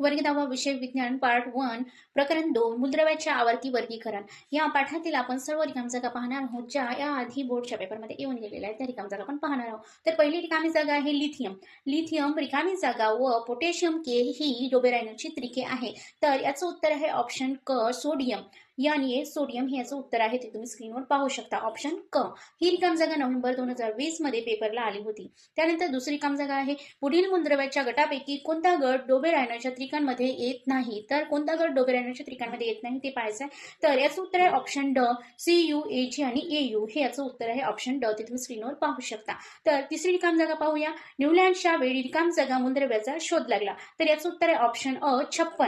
वर्ग दहावा विषय विज्ञान पार्ट वन प्रकरण दोन मूलद्रव्याच्या आवर्ती वर्गीकरण. या पाठातील आपण सर्व रिकाम जागा पाहणार आहोत ज्या या आधी बोर्डच्या पेपरमध्ये येऊन गेलेल्या आहेत. त्या रिकाम जागा आपण पाहणार आहोत. तर पहिली रिकामी जागा आहे लिथियम लिथियम रिकामी जागा व पोटॅशियम के ही डोबेरायनची त्रिके आहे. तर याचं उत्तर आहे ऑप्शन क सोडियम याने सोडियम हे याचं उत्तर आहे ते तुम्ही स्क्रीनवर पाहू शकता. ऑप्शन क. ही रिकाम जागा नोव्हेंबर दोन हजार वीसमध्ये पेपरला आली होती. त्यानंतर दुसरी रिकाम जागा आहे. पुढील मुंद्रव्याच्या गटापैकी कोणता गट डोबे रायनाच्या त्रिकांमध्ये येत नाही? तर कोणता गट डोबे रायनाच्या त्रिकांमध्ये येत नाही ते पाहायचं आहे. तर याचं उत्तर आहे ऑप्शन ड. सी यू ए जी आणि ए यू हे याचं उत्तर आहे ऑप्शन ड. ते तुम्ही स्क्रीनवर पाहू शकता. तर तिसरी रिकाम जागा पाहूया. न्यूलँडच्या वेळी रिकाम जागा मुंद्रव्याचा शोध लागला. तर याचं उत्तर आहे ऑप्शन अ छप्पन.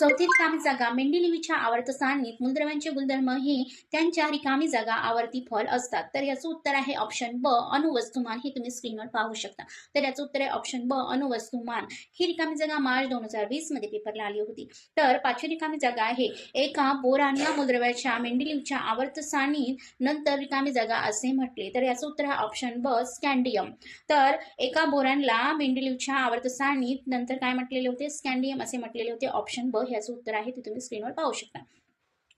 चौथी रिकामी जागा. मेंडेलिव्हच्या आवर्त सारणीत मूलद्रव्यांचे गुणधर्म हे त्यांच्या रिकामी जागा आवर्ती फल असतात. तर याचं उत्तर आहे ऑप्शन ब अणुवस्तुमान. हे तुम्ही स्क्रीनवर पाहू शकता. तर याचं उत्तर आहे ऑप्शन ब अणुवस्तुमान. ही रिकामी जागा मार्च दोन हजार वीसमध्ये पेपरला आली होती. तर पाचवी रिकामी जागा आहे एका बोरान या मूलद्रव्याच्या मेंडेलिव्हच्या आवर्त सारणीत नंतर रिकामी जागा असे म्हटले. तर याचं उत्तर आहे ऑप्शन ब स्कॅन्डियम. तर एका बोरानला मेंडेलिव्हच्या आवर्त सारणीत नंतर काय म्हटलेले होते? स्कॅन्डियम असे म्हटलेले होते. ऑप्शन ब ह्याचं उत्तर आहे ते तुम्ही स्क्रीनवर पाहू शकता.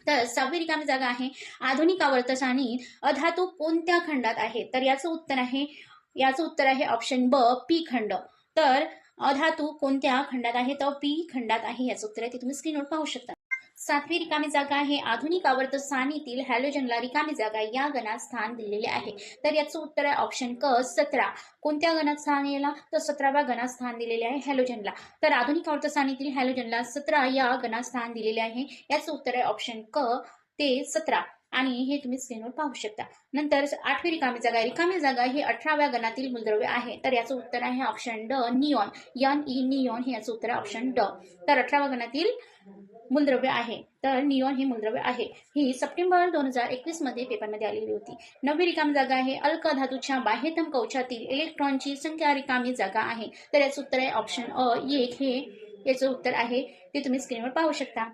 तर सहावी रिकामी जागा आहे आधुनिक आवर्तसानी अधातू कोणत्या खंडात आहे? तर याचं उत्तर आहे याचं उत्तर आहे ऑप्शन ब पी खंड. तर अधातू कोणत्या खंडात आहे? तर पी खंडात आहे याचं उत्तर आहे ते तुम्ही स्क्रीनवर पाहू शकता. सातवी रिकामी जागा आहे आधुनिक आवर्त सारणीतील हॅलोजनला रिकामी जागा या गणात स्थान दिलेले आहे. तर याचं उत्तर आहे ऑप्शन क सतरा. कोणत्या गणात स्थान याला? तर सतराव्या गणात स्थान दिलेले आहे हॅलोजनला तर आधुनिक आवर्त सारणीतील हॅलोजनला सतरा या गणात स्थान दिलेले आहे. याचं उत्तर आहे ऑप्शन क ते सतरा. आणि हे तुम्ही स्क्रीनवर पाहू शकता. नंतर आठवी रिकामी जागा. रिकामी जागा ही अठराव्या गणातील मूलद्रव्य आहे. तर याचं उत्तर आहे ऑप्शन ड नियॉन यन ई नियॉन हे याचं उत्तर आहे ऑप्शन ड तर अठराव्या गणातील मूलद्रव्य आहे. तर नियॉन हे मूलद्रव्य आहे. ही सप्टेंबर दोन हजार एकवीसमध्ये पेपरमध्ये आलेली होती. नवी रिकामी जागा आहे. अल्क धातूच्या बाह्यतम कवचातील इलेक्ट्रॉनची संख्या रिकामी जागा आहे. तर याचं उत्तर आहे ऑप्शन अ एक हे याचं उत्तर आहे. ते तुम्ही स्क्रीनवर पाहू शकता.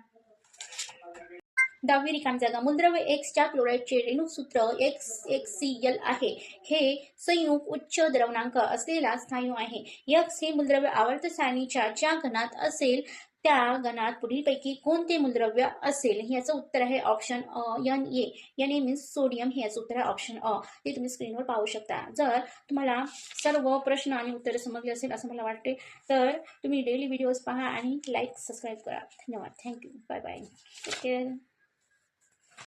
दहावी रिकामी जागा. मूलद्रव्य एक्सच्या क्लोराईडचे रेणूसूत्र एक्स एक्स सी एल आहे. हे संयुग उच्च द्रवणांक असलेला स्थायू आहे. यक्स हे मूलद्रव्य आवर्त सारणीच्या ज्या गणात असेल त्या गणात पुढीलपैकी कोणते मूलद्रव्य असेल? याचं उत्तर आहे option a N A N A means sodium हे याचं उत्तर आहे ऑप्शन अ. ते तुम्ही स्क्रीनवर पाहू शकता. जर तुम्हाला सर्व प्रश्न आणि उत्तरे समजले असेल असं मला वाटते तर तुम्ही डेली व्हिडिओज पहा आणि लाईक सबस्क्राईब करा. धन्यवाद. Thank you bye bye take care